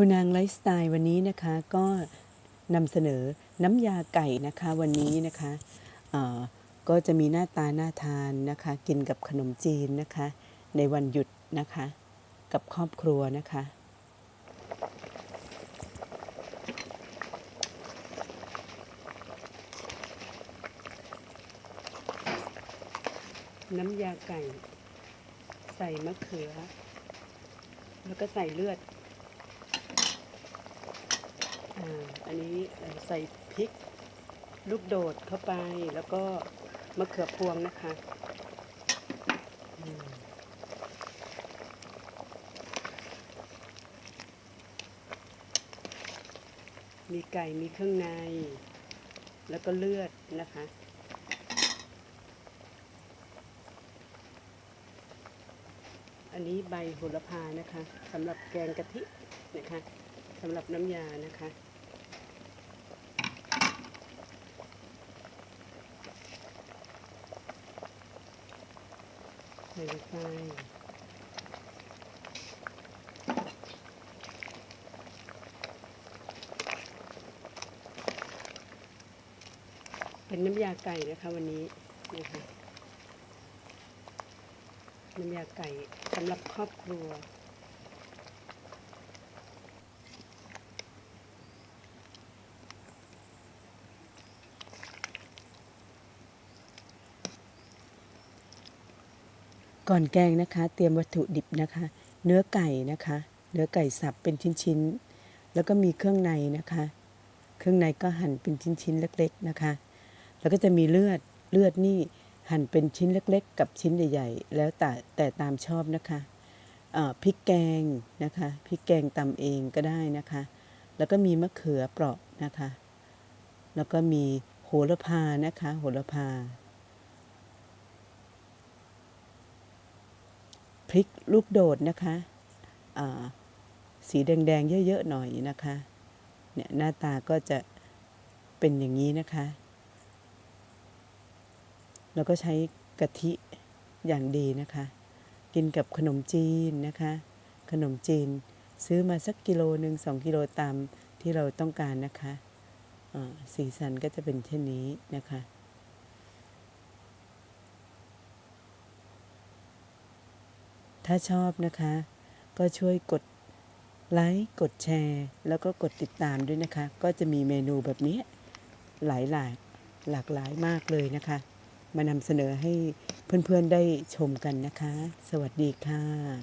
คุณนางไลฟ์สไตล์วันนี้นะคะก็นำเสนอน้ำยาไก่นะคะวันนี้นะคะก็จะมีหน้าตาน่าทานนะคะ กินกับขนมจีนนะคะ ในวันหยุดนะคะ กับครอบครัวนะคะ น้ำยาไก่ ใส่มะเขือ แล้วก็ใส่เลือด อันนี้ใส่พริกลูกโดดเข้าไปแล้วก็มะเขือพวงนะคะมีไก่มีเครื่องใน แล้วก็เลือดนะคะ อันนี้ใบโหระพานะคะสำหรับแกงกะทินะคะสำหรับน้ำยานะคะ ใส่ลงไปเป็นน้ำยาไก่นะคะวันนี้นะคะ น้ำยาไก่สำหรับครอบครัว ก่อนแกงนะคะ เตรียมวัตถุดิบนะคะ เนื้อไก่นะคะ เนื้อไก่สับเป็นชิ้นๆ แล้วก็มีเครื่องในนะคะ เครื่องในก็หั่นเป็นชิ้นๆ เล็ก ๆ นะคะ แล้วก็จะมีเลือด เลือดนี่ หั่นเป็นชิ้นเล็กๆ กับชิ้นใหญ่ๆ แล้วแต่แต่ตามชอบนะคะพริกแกงนะคะพริกแกงตำเองก็ได้นะคะ แล้วก็มีมะเขือเปราะนะคะ แล้วก็มีโหระพานะคะโหระพาพริกลูกโดดนะคะสีแดงๆ เยอะ ๆ หน่อยนะคะเนี่ยหน้าตาก็จะเป็นอย่างนี้นะคะ แล้วก็ใช้กะทิอย่างดีนะคะ กินกับขนมจีนนะคะ ขนมจีนซื้อมาสักกิโลหนึ่งสองกิโลตามที่เราต้องการนะคะสีสันก็จะเป็นเช่นนี้นะคะ ถ้าชอบนะคะ ก็ช่วยกดไลค์ กดแชร์ แล้วก็กดติดตามด้วยนะคะ ก็จะมีเมนูแบบนี้หลายหลายหลากหลายมากเลยนะคะ มานำเสนอให้เพื่อนๆได้ชมกันนะคะ สวัสดีค่ะ